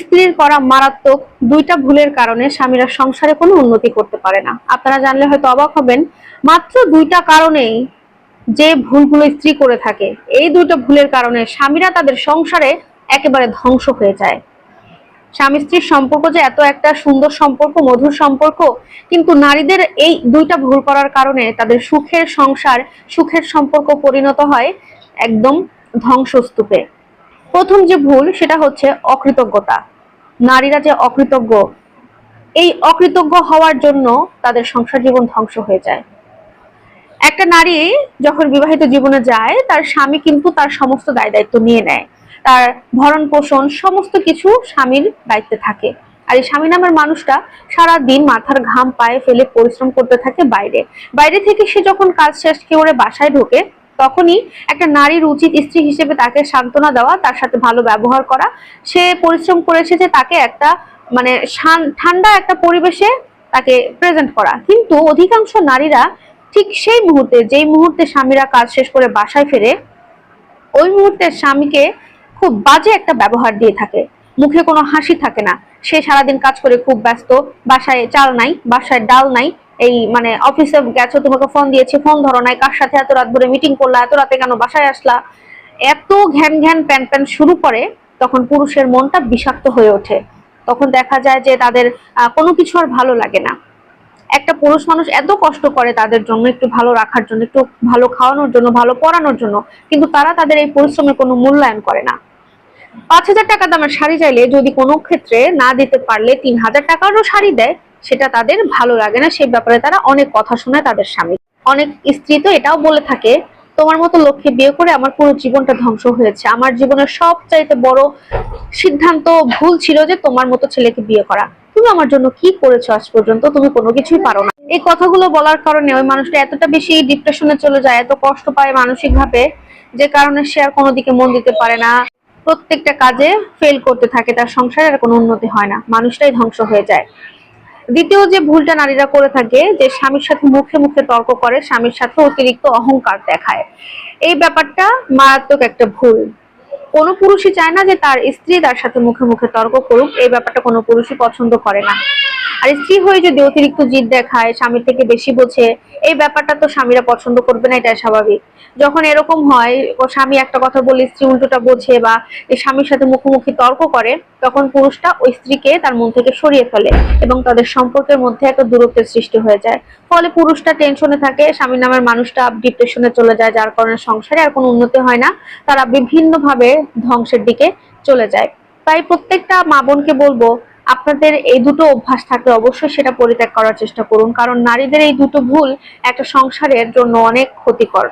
স্ত্রীর করা মারাত্মক দুইটা ভুলের কারণে স্বামীরা সংসারে কোনো উন্নতি করতে পারে না। আপনারা জানলে হয়তো অবাক হবেন, মাত্র দুইটা কারণেই যে ভুলগুলো স্ত্রী করে থাকে, এই দুইটা ভুলের কারণে স্বামীরা তাদের সংসারে একেবারে ধ্বংস হয়ে যায়। স্বামী স্ত্রীর সম্পর্ক যে এত একটা সুন্দর সম্পর্ক, মধুর সম্পর্ক, কিন্তু নারীদের এই দুইটা ভুল করার কারণে তাদের সুখের সংসার, সুখের সম্পর্ক পরিণত হয় একদম ধ্বংসস্তূপে। প্রথম যে ভুল, সেটা হচ্ছে অকৃতজ্ঞতা। নারীরা যে অকৃতজ্ঞ, এই অকৃতজ্ঞ হওয়ার জন্য তাদের সংসার জীবন ধ্বংস হয়ে যায়। একটা নারী যখন বিবাহিত জীবনে যায়, তার স্বামী কিন্তু তার সমস্ত দায় দায়িত্ব নিয়ে নেয়। তার ভরণ পোষণ, সমস্ত কিছু স্বামীর দায়িত্বে থাকে। আর এই স্বামী নামের মানুষটা সারা দিন মাথার ঘাম পায়ে ফেলে পরিশ্রম করতে থাকে বাইরে। বাইরে থেকে সে যখন কাজ শেষ করে বাসায় ঢোকে তখনই একটা নারীর উচিত স্ত্রী হিসেবে তাকে সান্ত্বনা দেওয়া, তার সাথে ভালো ব্যবহার করা। সে পরিশ্রম করেছে যে তাকে একটা মানে ঠান্ডা একটা পরিবেশে তাকে প্রেজেন্ট করা। কিন্তু অধিকাংশ নারীরা ঠিক সেই মুহূর্তে, যেই মুহূর্তে স্বামীরা কাজ শেষ করে বাসায় ফেরে, ওই মুহূর্তে স্বামীকে খুব বাজে একটা ব্যবহার দিয়ে থাকে। মুখে কোনো হাসি থাকে না। সে সারাদিন কাজ করে খুব ব্যস্ত, বাসায় চাল নাই, বাসায় ডাল নাই এই মানে অফিসে গেছো, তোমাকে ফোন দিয়েছি ফোন ধরো নাই, কার সাথে এত রাত ধরে মিটিং করলা, এত রাতে কেন বাসায় আসলা? এত ঘ্যান ঘ্যান প্যান প্যান শুরু করে, তখন পুরুষের মনটা বিষাক্ত হয়ে ওঠে। তখন দেখা যায় যে তাদের কোনো কিছু আর ভালো লাগে না। একটা পুরুষ মানুষ এত কষ্ট করে তাদের জন্য, একটু ভালো রাখার জন্য, একটু ভালো খাওয়ানোর জন্য, ভালো পড়ানোর জন্য, কিন্তু তারা তাদের এই পরিশ্রমের কোনো মূল্যায়ন করে না। পাঁচ হাজার টাকা দামের শাড়ি চাইলে যদি কোনো ক্ষেত্রে না দিতে পারলে তিন হাজার টাকারও শাড়ি দেয় সেটা তাদের ভালো লাগে না, সেই ব্যাপারে তারা অনেক কথা শোনায় তাদের স্বামী। অনেক স্ত্রী তো এটাও বলে থাকে, তোমার মতো লক্ষ্যে বিয়ে করে আমার পুরো জীবনটা ধ্বংস হয়েছে। আমার জীবনের সব চাইতে বড় সিদ্ধান্ত ভুল ছিল যে তোমার মতো ছেলেকে বিয়ে করা। তুমি আমার জন্য কি করেছ আজ পর্যন্ত? তুমি কোনো কিছুই পারো না। এই কথাগুলো বলার কারণে ওই মানুষটা এতটা বেশি ডিপ্রেশনে চলে যায়, এত কষ্ট পায় মানসিক ভাবে যে কারণে সে আর কোনো দিকে মন দিতে পারে না। প্রত্যেকটা কাজে ফেল করতে থাকে, তার সংসারে আর কোনো উন্নতি হয় না। মানুষটাই ধ্বংস হয়ে যায়। দ্বিতীয় যে ভুলটা নারীরা করে থাকে, যে স্বামীর সাথে মুখে মুখে তর্ক করে, স্বামীর সাথে অতিরিক্ত অহংকার দেখায়। এই ব্যাপারটা মারাত্মক একটা ভুল। কোনো পুরুষই চায় না যে তার স্ত্রী তার সাথে মুখে মুখে তর্ক করুক, এই ব্যাপারটা কোনো পুরুষই পছন্দ করে না। আর স্ত্রী হয়ে যদি অতিরিক্ত জিদ দেখায়, স্বামীর থেকে বেশি বোঝে, এই ব্যাপারটা তো স্বামীরা পছন্দ করবে না এটা স্বাভাবিক। যখন এরকম হয়, ও স্বামী একটা কথা বলে স্ত্রী উল্টোটা বোঝে বা স্বামীর সাথে মুখোমুখি তর্ক করে, তখন পুরুষটা ওই স্ত্রীকে তার মন থেকে সরিয়ে ফেলে এবং তাদের সম্পর্কের মধ্যে একটা দূরত্বের সৃষ্টি হয়ে যায়। ফলে পুরুষটা টেনশনে থাকে স্বামী নামের মানুষটা ডিপ্রেশনে চলে যায়, যার কারণে সংসারে আর কোনো উন্নতি হয় না, তারা বিভিন্নভাবে ধ্বংসের দিকে চলে যায়। তাই প্রত্যেকটা মা বোনকে বলব আপনাদের এই দুটো অভ্যাস থাকলে অবশ্যই সেটা পরিত্যাগ করার চেষ্টা করুন, কারণ নারীদের এই দুটো ভুল একটা সংসারের জন্য অনেক ক্ষতিকর।